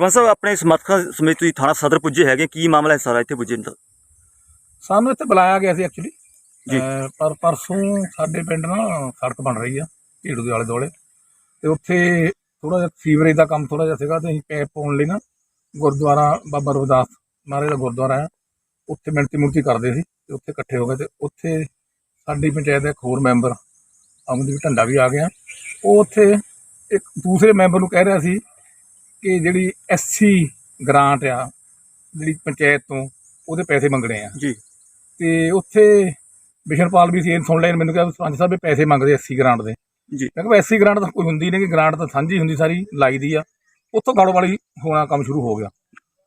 ਸਰਪੰਚ ਸਾਹਿਬ ਆਪਣੇ ਸਮਰਥਕਾਂ ਸਮੇਤ ਤੁਸੀਂ ਥਾਣਾ ਸਦਰ ਪੁੱਜੇ ਹੈਗੇ ਕੀ ਮਾਮਲਾ ਹੈ ਸਾਰਾ ਇੱਥੇ ਪੁੱਜੇ ਨੂੰ ਸਾਨੂੰ ਇੱਥੇ ਬੁਲਾਇਆ ਗਿਆ ਸੀ ਐਕਚੁਅਲੀ ਜੀ। ਪਰ ਪਰਸੋਂ ਸਾਡੇ ਪਿੰਡ ਨਾ ਸੜਕ ਬਣ ਰਹੀ ਆ ਢੀੜੂ ਦੇ ਆਲੇ ਦੁਆਲੇ ਤੇ ਉੱਥੇ ਥੋੜਾ ਜਿਹਾ ਸੀਵਰੇਜ ਦਾ ਕੰਮ ਥੋੜਾ ਜਿਹਾ ਸੀਗਾ ਤੇ ਅਸੀਂ ਪੈਪ ਪਾਉਣ ਲਈ ਨਾ ਗੁਰਦੁਆਰਾ ਬਾਬਾ ਰਵਿਦਾਸ ਮਹਾਰਾਜ ਦਾ ਗੁਰਦੁਆਰਾ ਆ ਉੱਥੇ ਮਿੰਤੀ ਮੁਰਤੀ ਕਰਦੇ ਸੀ ਤੇ ਉੱਥੇ ਇਕੱਠੇ ਹੋ ਗਏ ਤੇ ਉੱਥੇ ਸਾਡੀ ਪੰਚਾਇਤ ਦਾ ਇੱਕ ਹੋਰ ਮੈਂਬਰ ਅਮਨਦੀਪ ਢੰਡਾ ਵੀ ਆ ਗਿਆ। ਉਹ ਉੱਥੇ ਇੱਕ ਦੂਸਰੇ ਮੈਂਬਰ ਨੂੰ ਕਹਿ ਰਿਹਾ ਸੀ ਕਿ ਜਿਹੜੀ ਐਸਸੀ ਗ੍ਰਾਂਟ ਆ ਜਿਹੜੀ ਪੰਚਾਇਤ ਤੋਂ ਉਹਦੇ ਪੈਸੇ ਮੰਗਣੇ ਆ। ਜੀ। ਤੇ ਉੱਥੇ ਬਿਸ਼ਨਪਾਲ ਵੀ ਸੀ ਇਹ ਸੁਣ ਲੈਣ ਮੈਨੂੰ ਕਿਹਾ ਸਰਪੰਚ ਸਾਹਿਬ ਇਹ ਪੈਸੇ ਮੰਗਦੇ 80 ਗ੍ਰਾਂਟ ਦੇ। ਜੀ। ਮੈਂ ਕਿਹਾ 80 ਗ੍ਰਾਂਟ ਤਾਂ ਕੋਈ ਹੁੰਦੀ ਨਹੀਂ ਕਿ ਗ੍ਰਾਂਟ ਤਾਂ ਸਾਂਝੀ ਹੁੰਦੀ ਸਾਰੀ ਲਾਈ ਦੀ ਆ। ਉੱਥੋਂ ਗਾੜੋ ਵਾਲੀ ਹੋਣਾ ਕੰਮ ਸ਼ੁਰੂ ਹੋ ਗਿਆ।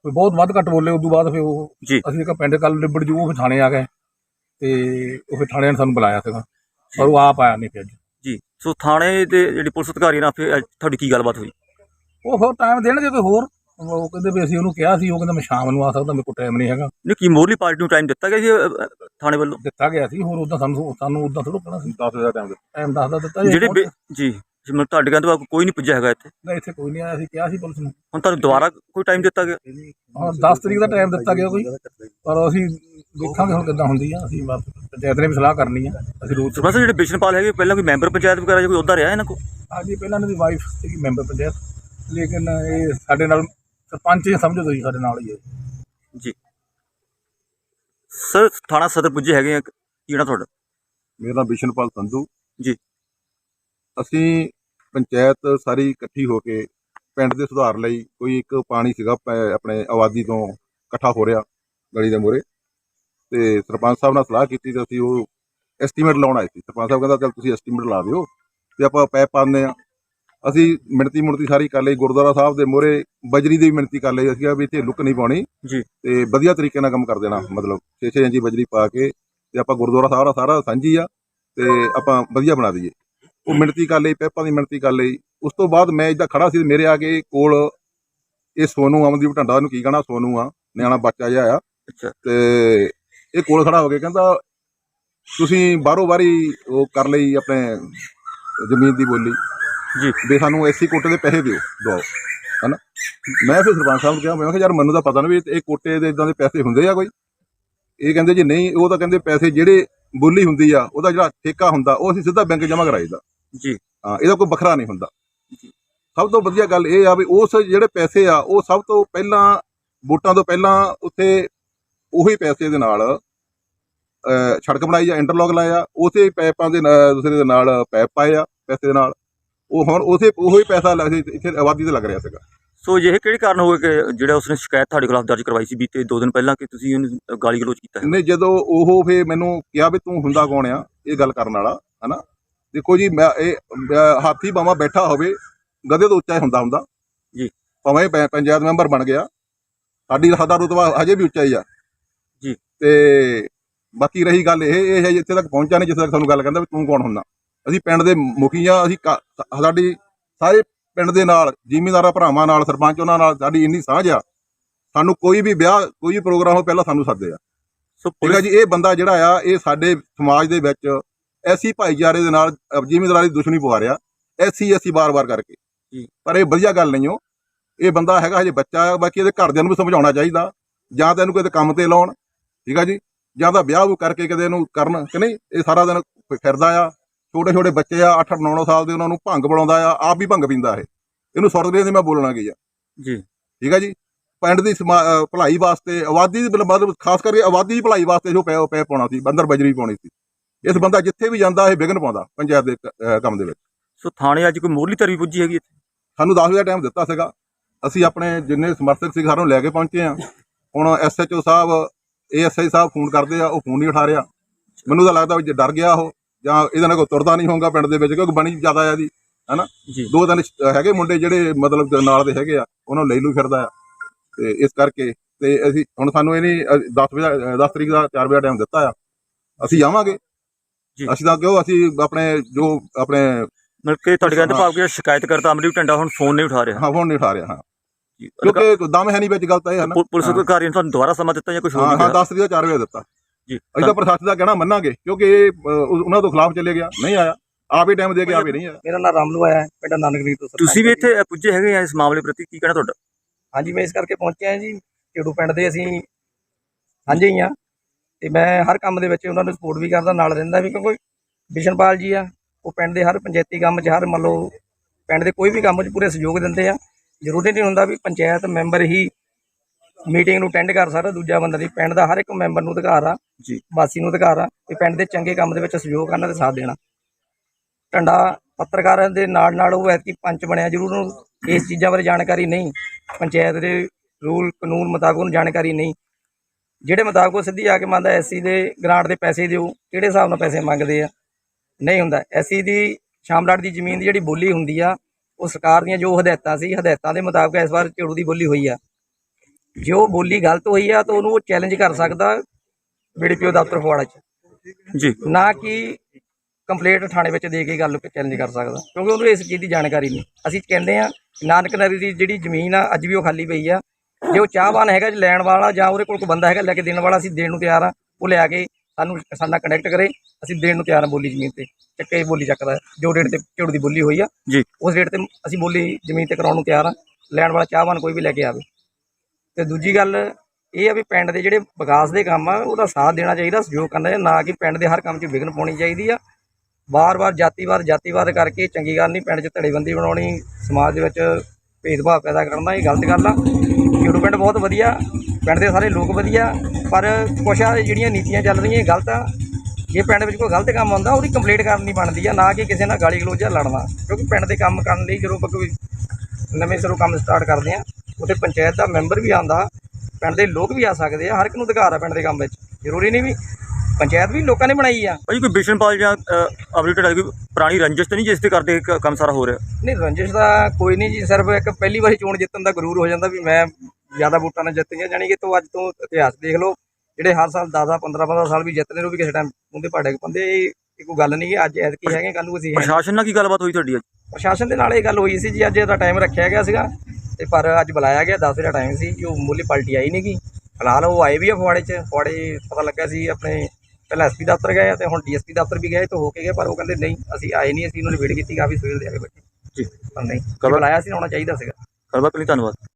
ਕੋਈ ਬਹੁਤ ਵੱਧ ਘੱਟ ਬੋਲੇ ਉਦੋਂ ਬਾਅਦ ਫਿਰ ਉਹ ਅਸੀਂ ਕਿਹਾ ਪਿੰਡ ਕੱਲ ਲਿਬੜ ਜੂ ਉਹ ਥਾਣੇ ਆ ਗਏ। ਤੇ ਉਹ ਫਿਰ ਥਾਣੇ ਨੇ ਸਾਨੂੰ ਬੁਲਾਇਆ ਸੀਗਾ। ਪਰ ਉਹ ਆਪ ਆਇਆ ਨਹੀਂ ਫਿਰ। ਜੀ। ਸੋ ਥਾਣੇ ਦੇ ਜਿਹੜੀ ਪੁਲਿਸ ਅਧਿਕਾਰੀ ਨਾਲ ਫਿਰ ਤੁਹਾਡੀ ਕੀ ਗੱਲਬਾਤ ਹੋਈ? ਉਹ ਹੋਰ ਟਾਈਮ ਦੇਣਗੇ ਕੋਈ ਹੋਰ? ਉਹ ਕਹਿੰਦੇ ਵੀ ਅਸੀਂ ਉਹਨੂੰ ਕਿਹਾ ਸੀ ਉਹ ਕਹਿੰਦਾ ਮੈਂ ਸ਼ਾਮ ਨੂੰ ਆ ਸਕਦਾ ਮੇਰੇ ਕੋਲ ਟਾਈਮ ਨਹੀਂ ਹੈਗਾ। ਨਹੀਂ ਕੀ ਮੋਰਲੀ ਪਾਰਟੀ ਨੂੰ ਟਾਈਮ ਦਿੱਤਾ ਗਿਆ ਅ, ਅ, ਥਾਣੇ ਵੱਲੋਂ? ਦਿੱਤਾ ਗਿਆ ਸੀ ਹੋਰ ਉਦਾਂ ਸਾਨੂੰ ਸਾਨੂੰ ਉਦਾਂ ਥੋੜਾ ਕਹਿਣਾ ਸੀ। 10 ਵਜੇ ਦਾ ਟਾਈਮ ਟਾਈਮ ਦੱਸਦਾ ਦਿੱਤਾ ਜਿਹੜੇ ਬੇ- ਜੀ ਜੀ, ਮੈਨੂੰ ਤੁਹਾਡੇ ਕਹਿੰਦੇ ਵਾ ਕੋਈ ਨਹੀਂ ਪੁੱਜਿਆ ਹੈਗਾ ਇੱਥੇ। ਨਹੀਂ ਇੱਥੇ ਕੋਈ ਨਹੀਂ ਆਇਆ ਅਸੀਂ ਕਿਹਾ ਸੀ ਪੁਲਿਸ ਨੂੰ। ਹੁਣ ਤੁਹਾਨੂੰ ਦੁਬਾਰਾ ਕੋਈ ਟਾਈਮ ਦਿੱਤਾ ਗਿਆ? ਹਾਂ 10 ਤਰੀਕ ਦਾ ਟਾਈਮ ਦਿੱਤਾ ਗਿਆ ਕੋਈ। ਪਰ ਅਸੀਂ ਦੇਖਾਂਗੇ ਹੁਣ ਕਿੱਦਾਂ ਹੁੰਦੀ ਆ ਅਸੀਂ ਬਸ ਪੰਚਾਇਤ ਨੇ ਵੀ ਸਲਾਹ ਕਰਨੀ ਆ ਅਸੀਂ ਰੋਜ਼ ਸਰਪੰਚ ਸਾਹਿਬ ਜਿਹੜੇ ਬਿਸ਼ਨਪਾਲ ਹੈਗੇ ਪਹਿਲਾਂ ਕੋਈ ਮੈਂਬਰ ਪੰਚਾਇਤ ਵਗੈਰਾ ਜਾਂ ਕੋਈ ਅਹੁਦਾ ਰਿਹਾ ਇਹਨਾਂ ਕੋਲ? ਹਾਂਜੀ ਪਹਿਲਾਂ ਇਹਨਾਂ ਦੀ ਵਾਈਫ ਸੀਗੀ ਮੈਂਬਰ ਪੰਚਾਇਤ। ਲੇਕਿਨ ਇਹ ਸਾਡੇ ਨਾਲ ਸਰਪੰਚ ਹੀ ਸਮਝੋ ਤੁਸੀਂ ਸਾਡੇ ਨਾਲ ਹੀ ਹੈ। ਜੀ। ਸਰ ਥਾਣਾ ਸਦਰ ਪੁੱਜੇ ਹੈਗੇ ਆ। ਕੀ ਨਾ ਤੁਹਾਡਾ? ਮੇਰਾ ਨਾਮ ਬਿਸ਼ਨਪਾਲ ਸੰਧੂ। ਜੀ। ਅਸੀਂ ਪੰਚਾਇਤ ਸਾਰੀ ਇਕੱਠੀ ਹੋ ਕੇ ਪਿੰਡ ਦੇ ਸੁਧਾਰ ਲਈ ਕੋਈ ਇੱਕ ਪਾਣੀ ਸੀਗਾ ਪ- ਆਪਣੇ ਆਬਾਦੀ ਤੋਂ ਇਕੱਠਾ ਹੋ ਰਿਹਾ ਗਲੀ ਦੇ ਮੂਹਰੇ। ਤੇ ਸਰਪੰਚ ਸਾਹਿਬ ਨਾਲ ਸਲਾਹ ਕੀਤੀ ਤੇ ਅਸੀਂ ਉਹ ਐਸਟੀਮੇਟ ਲਾਉਣ ਆਏ ਸੀ। ਸਰਪੰਚ ਸਾਹਿਬ ਕਹਿੰਦਾ ਚੱਲ ਤੁਸੀਂ ਐਸਟੀਮੇਟ ਲਾ ਦਿਓ ਤੇ ਆਪਾਂ ਪੈਪ ਪਾਉਂਦੇ ਆ ਅਸੀਂ ਮਿਣਤੀ ਮੁਣਤੀ ਸਾਰੀ ਕਰ ਲਈ ਗੁਰਦੁਆਰਾ ਸਾਹਿਬ ਦੇ ਮੂਹਰੇ ਬਜਰੀ ਦੀ ਵੀ ਮਿਣਤੀ ਕਰ ਲਈ ਅਸੀਂ ਕਿਹਾ ਵੀ ਇੱਥੇ ਲੁੱਕ ਨਹੀਂ ਪਾਉਣੀ ਜੀ। ਤੇ ਵਧੀਆ ਤਰੀਕੇ ਨਾਲ ਕੰਮ ਕਰ ਦੇਣਾ ਮਤਲਬ 6-6 ਇੰਚੀ ਬਜਰੀ ਪਾ ਕੇ ਤੇ ਆਪਾਂ ਗੁਰਦੁਆਰਾ ਸਾਹਿਬ ਦਾ ਸਾਰਾ ਸਾਂਝੀ ਆ ਤੇ ਆਪਾਂ ਵਧੀਆ ਬਣਾ ਦਈਏ। ਉਹ ਮਿਣਤੀ ਕਰ ਲਈ ਪੈਪਾਂ ਦੀ ਮਿਣਤੀ ਕਰ ਲਈ। ਉਸ ਤੋਂ ਬਾਅਦ ਮੈਂ ਇੱਦਾਂ ਖੜਾ ਸੀ ਮੇਰੇ ਆ ਕੇ ਕੋਲ ਇਹ ਸੋਨੂ ਅਮਨਦੀਪ ਢੰਡਾ ਨੂੰ ਕੀ ਕਹਣਾ ਸੋਨੂ ਆ ਨਿਆਣਾ ਬੱਚਾ ਜਿਹਾ ਆ। ਅੱਛਾ। ਤੇ ਇਹ ਕੋਲ ਖੜਾ ਹੋ ਕੇ ਕਹਿੰਦਾ ਤੁਸੀਂ ਬਾਹਰੋਂ ਬਾਰੀ ਉਹ ਕਰ ਲਈ ਆਪਣੇ ਜ਼ਮੀਨ ਦੀ ਬੋਲੀ। ਜੀ ਵੀ ਸਾਨੂੰ ਐਸੀ ਕੋਟੇ ਦੇ ਪੈਸੇ ਦਿਓ ਦਵਾਓ ਹਨਾ? ਮੈਂ ਫਿਰ ਸਰਪੰਚ ਸਾਹਿਬ ਨੂੰ ਕਿਹਾ ਮੈਂ ਕਿਹਾ ਯਾਰ ਮੈਨੂੰ ਤਾਂ ਪਤਾ ਨਹੀਂ ਵੀ ਇਹ ਕੋਟੇ ਦੇ ਇਦਾਂ ਦੇ ਪੈਸੇ ਹੁੰਦੇ ਆ ਕੋਈ? ਇਹ ਕਹਿੰਦੇ ਜੀ ਨਹੀਂ ਉਹ ਤਾਂ ਕਹਿੰਦੇ ਪੈਸੇ ਜਿਹੜੇ ਬੋਲੀ ਹੁੰਦੀ ਆ ਉਹਦਾ ਜਿਹੜਾ ਠੇਕਾ ਹੁੰਦਾ ਉਹ ਅਸੀਂ ਸਿੱਧਾ ਬੈਂਕ ਜਮ੍ਹਾਂ ਕਰਾਈਦਾ ਜੀ। ਹਾਂ ਇਹਦਾ ਕੋਈ ਵੱਖਰਾ ਨਹੀਂ ਹੁੰਦਾ। ਸਭ ਤੋਂ ਵਧੀਆ ਗੱਲ ਇਹ ਆ ਵੀ ਉਸ ਜਿਹੜੇ ਪੈਸੇ ਆ ਉਹ ਸਭ ਤੋਂ ਪਹਿਲਾਂ ਵੋਟਾਂ ਤੋਂ ਪਹਿਲਾਂ ਉੱਥੇ ਉਹੀ ਪੈਸੇ ਦੇ ਨਾਲ ਸੜਕ ਬਣਾਈ ਜਾਂ ਇੰਟਰਲੌਕ ਲਾਇਆ ਉਸੇ ਪੈਪਾਂ ਦੇ ਦੂਸਰੇ ਦੇ ਨਾਲ ਪੈਪ ਪਾਏ ਆ ਪੈਸੇ ਦੇ ਨਾਲ। ਉਹ ਹੁਣ ਉਸੇ ਉਹੀ ਪੈਸਾ ਲੱਗ ਇੱਥੇ ਆਬਾਦੀ ਤੇ ਲੱਗ ਰਿਹਾ ਸੀਗਾ। ਸੋ ਇਹ ਕਿਹੜੇ ਕਾਰਨ ਹੋਏ ਕਿ ਜਿਹੜਾ ਉਸਨੇ ਸ਼ਿਕਾਇਤ ਤੁਹਾਡੇ ਖਿਲਾਫ ਦਰਜ ਕਰਵਾਈ ਸੀ ਬੀਤੇ 2 ਦਿਨ ਪਹਿਲਾਂ ਕਿ ਤੁਸੀਂ ਉਹਨੂੰ ਗਾਲੀ ਗਲੋਚ ਕੀਤਾ ਹੈ? ਨੇ ਜਦੋਂ ਉਹ ਫੇ ਮੈਨੂੰ ਕਿਹਾ ਵੀ ਤੂੰ ਹੁੰਦਾ ਕੌਣ ਆ ਇਹ ਗੱਲ ਕਰਨ ਵਾਲਾ ਹਨਾ? ਦੇਖੋ ਜੀ ਮੈਂ ਇਹ ਮੈਂ ਹਾਥੀ ਬਾਵਾ ਬੈਠਾ ਹੋਵੇ ਗਧੇ ਤੋਂ ਉੱਚਾ ਹੀ ਹੁੰਦਾ ਹੁੰਦਾ। ਜੀ। ਭਾਵੇਂ ਪੰ- ਪੰਚਾਇਤ ਮੈਂਬਰ ਬਣ ਗਿਆ। ਸਾਡੀ ਸਾਡਾ ਰੁਤਬਾ ਹਜੇ ਵੀ ਉੱਚਾ ਹੀ ਆ। ਜੀ। ਤੇ ਬਾਕੀ ਰਹੀ ਗੱਲ ਇਹ ਇਹ ਹੈ ਜਿੱਥੇ ਤੱਕ ਪਹੁੰਚਾ ਨਹੀਂ ਜਿੱਥੇ ਤੱਕ ਤੁਹਾਨੂੰ ਗੱਲ ਕਹਿੰਦਾ ਵੀ ਤੂੰ ਕੌਣ ਹੁੰਦਾ। ਅਸੀਂ ਪਿੰਡ ਦੇ ਮੁਖੀ ਆ ਅਸੀਂ ਸਾਡੀ ਸਾਰੇ ਪਿੰਡ ਦੇ ਨਾਲ ਜ਼ਿਮੀਂਦਾਰਾਂ ਭਰਾਵਾਂ ਨਾਲ ਸਰਪੰਚ ਉਹਨਾਂ ਨਾਲ ਸਾਡੀ ਇੰਨੀ ਸਾਂਝ ਆ। ਸਾਨੂੰ ਕੋਈ ਵੀ ਵਿਆਹ ਕੋਈ ਵੀ ਪ੍ਰੋਗਰਾਮ ਹੋ ਪਹਿਲਾਂ ਸਾਨੂੰ ਸੱਦੇ ਆ। ਸੋ ਠੀਕ ਹੈ ਪੁਲਿਸ ਜੀ ਇਹ ਬੰਦਾ ਜਿਹੜਾ ਆ ਇਹ ਸਾਡੇ ਸਮਾਜ ਦੇ ਵਿੱਚ ਐਸੀ ਭਾਈਚਾਰੇ ਦੇ ਨਾਲ ਜ਼ਿਮੀਂਦਾਰਾਂ ਦੀ ਦੁਸ਼ਮਣੀ ਪਵਾ ਰਿਹਾ ਐਸੀ ਐਸੀ ਬਾਰ-ਬਾਰ ਕਰਕੇ। ਪਰ ਇਹ ਵਧੀਆ ਗੱਲ ਨਹੀਂ ਓ। ਇਹ ਬੰਦਾ ਹੈਗਾ ਹਜੇ ਬੱਚਾ ਆ ਬਾਕੀ ਇਹਦੇ ਘਰਦਿਆਂ ਨੂੰ ਵੀ ਸਮਝਾਉਣਾ ਚਾਹੀਦਾ। ਜਾਂ ਤਾਂ ਇਹਨੂੰ ਕਿਤੇ ਕੰਮ ਤੇ ਲਾਉਣ। ਠੀਕ ਆ ਜੀ? ਜਾਂ ਤਾਂ ਵਿਆਹ ਵੀ ਕਰਕੇ ਕਿਤੇ ਇਹਨੂੰ ਕਰਨ ਕਿ ਨਹੀਂ? ਇਹ ਸਾਰਾ ਦਿਨ ਫਿਰਦਾ ਆ। ਛੋਟੇ ਛੋਟੇ ਬੱਚੇ ਆ 8 9 ਸਾਲ ਦੇ ਉਹਨਾਂ ਨੂੰ ਭੰਗ ਬਣਾਉਂਦਾ ਆ ਆਪ ਵੀ ਭੰਗ ਪੀਂਦਾ ਇਹ। ਇਹਨੂੰ ਸੁਰਤ ਦੇ ਮੈਂ ਬੋਲਣਾ ਕੀ ਆ? ਜੀ। ਠੀਕ ਆ ਜੀ? ਪਿੰਡ ਦੀ ਭਲਾਈ ਵਾਸਤੇ ਆਬਾਦੀ ਦੀ ਮਤਲਬ- ਖਾਸ ਕਰਕੇ ਆਬਾਦੀ ਦੀ ਭਲਾਈ ਵਾਸਤੇ ਜੋ ਪੈ ਪੈ ਪਾਉਣਾ ਸੀ ਬੰਦਰ ਬਜਰੀ ਪਾਉਣੀ ਸੀ। ਇਸ ਬੰਦਾ ਜਿੱਥੇ ਵੀ ਜਾਂਦਾ ਇਹ ਵਿਘਨ ਪਾਉਂਦਾ ਪੰਚਾਇਤ ਦੇ ਕੰਮ ਦੇ ਵਿੱਚ। ਸੋ ਥਾਣੇ ਅੱਜ ਕੋਈ ਮੋਰਲੀ ਧਰੀ ਪੁੱਜੀ ਹੈਗੀ ਇੱਥੇ? ਸਾਨੂੰ 10 ਵਜੇ ਦਾ ਟਾਈਮ ਦਿੱਤਾ ਸੀਗਾ। ਅਸੀਂ ਆਪਣੇ ਜਿੰਨੇ ਸਮਰਥਕ ਸੀ ਨੂੰ ਲੈ ਕੇ ਪਹੁੰਚੇ ਆ ਹੁਣ ਐਸਐਚਓ ਸਾਹਿਬ ਏਐਸਆਈ ਸਾਹਿਬ ਫੋਨ ਕਰਦੇ ਆ ਉਹ ਫੋਨ ਨਹੀਂ ਉਠਾ ਰਿਹਾ। ਮੈਨੂੰ ਤਾਂ ਲੱਗਦਾ ਵੀ ਡਰ ਗਿਆ ਉਹ। ਜਾਂ ਇਹਦੇ ਨਾਲ ਕੋਈ ਤੁਰਦਾ ਨਹੀਂ ਹੋਊਗਾ ਪਿੰਡ ਦੇ ਵਿੱਚ ਕਿਉਂਕਿ ਬਣੀ ਜ਼ਿਆਦਾ ਆ ਦੀ ਹਨਾ? ਜੀ। ਦੋ ਤਿੰਨ ਸ਼- ਹੈਗੇ ਮੁੰਡੇ ਜਿਹੜੇ ਮਤਲਬ ਨਾਲ ਦੇ ਹੈਗੇ ਆ ਉਹਨਾਂ ਨੂੰ ਲੈ ਲੂ ਫਿਰਦਾ ਆ। ਤੇ ਇਸ ਕਰਕੇ ਤੇ ਅਸੀਂ ਹੁਣ ਸਾਨੂੰ ਇਹਨੇ 10 ਵਜੇ 10 ਤਰੀਕ ਦਾ 4 ਵਜੇ ਟਾਈਮ ਦਿੱਤਾ ਆ। ਅਸੀਂ ਆਵਾਂਗੇ। ਜੀ। ਅਸੀਂ ਤਾਂ ਕਿਉਂ ਅਸੀਂ ਆਪਣੇ ਜੋ ਆਪਣੇ ਮਤਲਬ ਕਿ ਤੁਹਾਡੇ ਕਹਿੰਦੇ। ਭਾਵ ਕਿ ਸ਼ਿਕਾਇਤ ਕਰਤਾ ਅਮਰੀਕ ਢੰਡਾ ਹੁਣ ਫੋਨ ਨਹੀਂ ਉਠਾ ਰਿਹਾ। ਹਾਂ ਫੋਨ ਨਹੀਂ ਉਠਾ ਰਿਹਾ ਹਾਂ। ਜੀ। ਕਿਉਂਕਿ ਦਮ ਹੈ ਨਹੀਂ ਵਿੱਚ ਗੱਲ ਤਾਂ ਇਹ ਹੈ ਨਾ। ਪੁਲਿਸ। ਅਧਿਕਾਰੀ ਨੇ ਤੁਹਾਨੂੰ ਦੁਬਾਰਾ ਸਮਾਂ ਦਿੱਤਾ ਜਾਂ ਕੁਝ ਹੋਰ ਹਾਂ ਨਹੀਂ ਹਾਂ ਕਿਹਾ? 10 ਤਰੀਕ ਦਾ 4 ਵਜੇ ਦਿੱਤਾ। ਜੀ। ਅਸੀਂ ਤਾਂ ਪ੍ਰਸ਼ਾਸਨ ਦਾ ਕਹਿਣਾ ਮੰਨਾਂਗੇ ਕਿਉਂਕਿ ਇਹ ਉਹਨਾਂ ਤੋਂ ਖਿਲਾਫ ਚੱਲੇ ਗਿਆ ਨਹੀਂ ਆਇਆ। ਆਪ ਹੀ ਟਾਈਮ ਦੇ ਕੇ ਆਪ ਹੀ ਨਹੀਂ ਆਇਆ। ਮੇਰਾ ਨਾਮ ਰਾਮਲੂ ਆਇਆ ਪਿੰਡ ਨਾਨਕਵੀਰ ਤੋਂ ਤੁਸੀਂ ਵੀ ਇੱਥੇ ਪੁੱਜੇ ਹੈਗੇ ਆ ਇਸ ਮਾਮਲੇ ਪ੍ਰਤੀ ਕੀ ਕਹਿਣਾ ਤੁਹਾਡਾ? ਹਾਂਜੀ ਮੈਂ ਇਸ ਕਰਕੇ ਪਹੁੰਚਿਆ ਹਾਂ ਜੀ ਢੇੜੂ ਪਿੰਡ ਦੇ ਅਸੀਂ ਸਾਂਝੇ ਹੀ ਆ ਤੇ ਮੈਂ ਹਰ ਕੰਮ ਦੇ ਵਿੱਚ ਉਹਨਾਂ ਨੂੰ ਸਪੋਰਟ ਵੀ ਕਰਦਾ ਨਾਲ ਰਹਿੰਦਾ ਵੀ ਕਿਉਂਕਿ ਬਿਸ਼ਨਪਾਲ ਜੀ ਆ ਉਹ ਪਿੰਡ ਦੇ ਹਰ ਪੰਚਾਇਤੀ ਕੰਮ 'ਚ ਹਰ ਮੰਨ ਲਓ ਪਿੰਡ ਦੇ ਕੋਈ ਵੀ ਕੰਮ 'ਚ ਪੂਰੇ ਸਹਿਯੋਗ ਦਿੰਦੇ ਆ। ਜ਼ਰੂਰੀ ਨਹੀਂ ਹੁੰਦਾ ਵੀ ਪੰਚਾਇਤ ਮੈਂਬਰ ਹੀ ਮੀਟਿੰਗ ਨੂੰ ਅਟੈਂਡ ਕਰ ਸਕਦਾ ਦੂਜਾ ਬੰਦਾ ਨਹੀਂ ਪਿੰਡ ਦਾ ਹਰ ਇੱਕ ਮੈਂਬਰ ਨੂੰ ਅਧਿਕਾਰ ਆ। ਜੀ। ਵਾਸੀ ਨੂੰ ਅਧਿਕਾਰ ਆ ਕਿ ਪਿੰਡ ਦੇ ਚੰਗੇ ਕੰਮ ਦੇ ਵਿੱਚ ਸਹਿਯੋਗ ਕਰਨਾ ਤੇ ਸਾਥ ਦੇਣਾ। ਢੰਡਾ ਪੱਤਰਕਾਰਾਂ ਦੇ ਨਾਲ ਨਾਲ ਉਹ ਐਤਕੀ ਪੰਚ ਬਣਿਆ, ਜ਼ਰੂਰ ਉਹਨੂੰ ਇਸ ਚੀਜ਼ਾਂ ਬਾਰੇ ਜਾਣਕਾਰੀ ਨਹੀਂ, ਪੰਚਾਇਤ ਦੇ ਰੂਲ, ਕਾਨੂੰਨ ਮੁਤਾਬਕ ਉਹਨੂੰ ਜਾਣਕਾਰੀ ਨਹੀਂ। ਜਿਹੜੇ ਮੁਤਾਬਕ ਉਹ ਸਿੱਧੀ ਆ ਕੇ ਮੰਨਦਾ, ਐਸਸੀ ਦੇ ਗ੍ਰਾਂਟ ਦੇ ਪੈਸੇ ਦਿਓ, ਕਿਹੜੇ ਹਿਸਾਬ ਨਾਲ ਪੈਸੇ ਮੰਗਦੇ ਆ? ਨਹੀਂ ਹੁੰਦਾ। ਐਸਸੀ ਦੀ ਸ਼ਾਮਲਾਟ ਦੀ ਜ਼ਮੀਨ ਦੀ ਜਿਹੜੀ ਬੋਲੀ ਹੁੰਦੀ ਆ, ਉਹ ਸਰਕਾਰ ਦੀਆਂ ਜੋ ਹਦਾਇਤਾਂ ਸੀ, ਹਦਾਇਤਾਂ ਦੇ ਮੁਤਾਬਕ ਇਸ ਵਾਰ ਝੇੜੂ ਦੀ ਬੋਲੀ ਹੋਈ ਆ। ਜੋ ਬੋਲੀ ਗਲਤ ਹੋਈ ਆ, ਤਾਂ ਉਹਨੂੰ ਉਹ ਚੈਲੰਜ ਕਰ ਸਕਦਾ ਬੀਡੀਪੀਓ ਦਫ਼ਤਰ ਫਗਵਾੜਾ 'ਚ। ਜੀ। ਨਾ ਕਿ ਕੰਪਲੇਂਟ ਥਾਣੇ ਵਿੱਚ ਦੇ ਕੇ ਗੱਲ ਚੈਲੰਜ ਕਰ ਸਕਦਾ ਕਿਉਂਕਿ ਉਹਨੂੰ ਇਸ ਚੀਜ਼ ਦੀ ਜਾਣਕਾਰੀ ਨਹੀਂ। ਅਸੀਂ ਕਹਿੰਦੇ ਆ ਨਾਨਕ ਨਗਰੀ ਦੀ ਜਿਹੜੀ ਜ਼ਮੀਨ ਆ ਅੱਜ ਵੀ ਉਹ ਖਾਲੀ ਪਈ ਆ। ਜੇ ਉਹ ਚਾਹਵਾਨ ਹੈਗਾ ਜੀ ਲੈਣ ਵਾਲਾ ਜਾਂ ਉਹਦੇ ਕੋਲ ਕੋਈ ਬੰਦਾ ਹੈਗਾ ਲੈ ਕੇ ਦੇਣ ਵਾਲਾ ਅਸੀਂ ਦੇਣ ਨੂੰ ਤਿਆਰ ਆ। ਉਹ ਲਿਆ ਕੇ ਸਾਨੂੰ ਸਾਡੇ ਕਨੈਕਟ ਕਰੇ ਅਸੀਂ ਦੇਣ ਨੂੰ ਤਿਆਰ ਆ ਬੋਲੀ ਜ਼ਮੀਨ ਤੇ। ਚੱਕੇ ਬੋਲੀ ਚੱਕਦਾ ਜੋ ਰੇਟ ਤੇ ਝੋੜ ਦੀ ਬੋਲੀ ਹੋਈ ਆ ਜੀ। ਉਸ ਰੇਟ ਤੇ ਅਸੀਂ ਬੋਲੀ ਜ਼ਮੀਨ ਤੇ ਕਰਾਉਣ ਨੂੰ ਤਿਆਰ ਆ। ਲੈਣ ਵਾਲਾ ਚਾਹਵਾਨ ਕੋਈ ਵੀ ਲੈ ਕੇ ਆਵੇ। ਤੇ ਦੂਜੀ ਗੱਲ ਇਹ ਆ ਵੀ ਪਿੰਡ ਦੇ ਜਿਹੜੇ ਵਿਕਾਸ ਦੇ ਕੰਮ ਆ, ਉਹਦਾ ਸਾਥ ਦੇਣਾ ਚਾਹੀਦਾ, ਸਹਿਯੋਗ ਕਰਨਾ ਚਾਹੀਦਾ, ਨਾ ਕਿ ਪਿੰਡ ਦੇ ਹਰ ਕੰਮ 'ਚ ਵਿਘਨ ਪਾਉਣੀ ਚਾਹੀਦੀ ਆ। ਵਾਰ-ਵਾਰ ਜਾਤੀਵਾਦ ਜਾਤੀਵਾਦ ਕਰਕੇ ਚੰਗੀ ਗੱਲ ਨਹੀਂ, ਪਿੰਡ 'ਚ ਧੜੇਬੰਦੀ ਬਣਾਉਣੀ, ਸਮਾਜ ਦੇ ਵਿੱਚ ਭੇਦਭਾਵ ਪੈਦਾ ਕਰਨਾ, ਇਹ ਗਲਤ ਗੱਲ ਆ। ਜੁੜੂ ਪਿੰਡ ਬਹੁਤ ਵਧੀਆ, ਪਿੰਡ ਦੇ ਸਾਰੇ ਲੋਕ ਵਧੀਆ, ਪਰ ਕੁਛ ਆ ਜਿਹੜੀਆਂ ਨੀਤੀਆਂ ਚੱਲ ਰਹੀਆਂ, ਇਹ ਗਲਤ ਆ। ਜੇ ਪਿੰਡ ਵਿੱਚ ਕੋਈ ਗਲਤ ਕੰਮ ਹੁੰਦਾ ਉਹਦੀ ਕੰਪਲੀਟ ਕਰਨੀ ਬਣਦੀ ਆ, ਨਾ ਕਿ ਕਿਸੇ ਨਾਲ ਗਾਲੀ ਗਲੋਚ ਜਾਂ ਲੜਨਾ, ਕਿਉਂਕਿ ਪਿੰਡ ਦੇ ਕੰਮ ਕਰਨ ਲਈ ਜਦੋਂ ਆਪਾਂ ਕੋਈ ਨਵੇਂ ਸਿਰੋਂ ਕੰਮ ਸਟਾਰਟ ਕਰਦੇ ਆ, ਉੱਥੇ ਪੰਚਾਇਤ ਦਾ ਮੈਂਬਰ ਵੀ ਆਂਦਾ ਪਿੰਡ ਦੇ ਲੋਕ ਵੀ ਆ ਸਕਦੇ ਆ ਹਰ ਇੱਕ ਨੂੰ ਅਧਿਕਾਰ ਆ ਪਿੰਡ ਦੇ ਕੰਮ ਵਿੱਚ। ਜ਼ਰੂਰੀ ਨਹੀਂ ਵੀ ਪੰਚਾਇਤ ਵੀ ਲੋਕਾਂ ਨੇ ਬਣਾਈ ਆ। ਭਾਜੀ ਕੋਈ ਬਿਸ਼ਨਪਾਲ ਜਾਂ ਅਬਲੀ ਢਾਡੀ ਕੋਈ ਪੁਰਾਣੀ ਰੰਜਿਸ਼ ਤਾਂ ਨਹੀਂ ਜਿਸ ਦੇ ਕਰਦੇ ਕ- ਕੰਮ ਸਾਰਾ ਹੋ ਰਿਹਾ? ਨਹੀਂ ਰੰਜਿਸ਼ ਦਾ ਕੋਈ ਨਹੀਂ ਜੀ ਸਿਰਫ ਇੱਕ ਪਹਿਲੀ ਵਾਰੀ ਚੋਣ ਜਿੱਤਣ ਦਾ ਗਰੂਰ ਹੋ ਜਾਂਦਾ ਵੀ ਮੈਂ ਜ਼ਿਆਦਾ ਵੋਟਾਂ ਨਾਲ ਜਿੱਤ ਗਿਆ ਜਾਣੀ ਕਿ ਤੋਂ ਅੱਜ ਤੋਂ ਇਤਿਹਾਸ ਦੇਖ ਲਓ ਜਿਹੜੇ ਹਰ ਸਾਲ 10 15 15 ਸਾਲ ਵੀ ਜਿੱਤਦੇ ਨੇ ਉਹ ਵੀ ਕਿਸੇ ਟਾਈਮ ਉਹਦੇ ਭਾੜੇ ਪੰਦੇ ਇਹ ਕੋਈ ਗੱਲ ਨਹੀਂ ਕਿ ਅੱਜ ਐਤਕੀ ਹੈਗੇ ਕੱਲ ਨੂੰ ਅਸੀਂ। ਪ੍ਰਸ਼ਾਸਨ ਨਾਲ ਕੀ ਗੱਲਬਾਤ ਹੋਈ ਤੁਹਾਡੀ ਅੱਜ? ਪ੍ਰਸ਼ਾਸਨ ਦੇ ਨਾਲ ਇਹ ਗੱਲ ਹੋਈ ਸੀ ਜੀ ਅੱਜ ਦਾ ਟਾਈਮ ਰੱਖਿਆ ਗਿਆ ਸੀਗਾ। ਤੇ ਪਰ ਅੱਜ ਬੁਲਾਇਆ ਗਿਆ 10 ਵਜੇ ਦਾ ਟਾਈਮ ਸੀ ਜੋ ਮੂਲੀ ਪਾਰਟੀ ਆਈ ਨਹੀਂਗੀ ਫਿਲਹਾਲ ਉਹ ਆਏ ਵੀ ਆ ਫਵਾੜੇ 'ਚ ਫਵਾੜੇ ਪਤਾ ਲੱਗਾ ਸੀ ਆਪਣੇ ਪਹਿਲਾਂ ਐਸਪੀ ਦਫ਼ਤਰ ਗਏ ਤੇ ਹੁਣ ਡੀਐਸਪੀ ਦਫ਼ਤਰ ਵੀ ਗਏ ਤੇ ਹੋ ਕੇ ਗਏ ਪਰ ਉਹ ਕਹਿੰਦੇ ਨਹੀਂ ਅਸੀਂ ਆਏ ਨਹੀਂ ਅਸੀਂ ਉਹਨਾਂ ਨੇ ਵੇਟ ਕੀਤੀ ਕਾਫੀ ਸਵੇਰ ਦੇ ਆ ਕੇ ਬੱਚੇ ਜੀ। ਪਰ ਨਹੀਂ ਕਦੋਂ- ਬੁਲਾਇਆ ਸੀ ਆਉਣਾ ਚਾਹੀਦਾ ਸੀਗਾ। ਗੱਲਬਾਤ ਲਈ ਧੰਨਵਾਦ।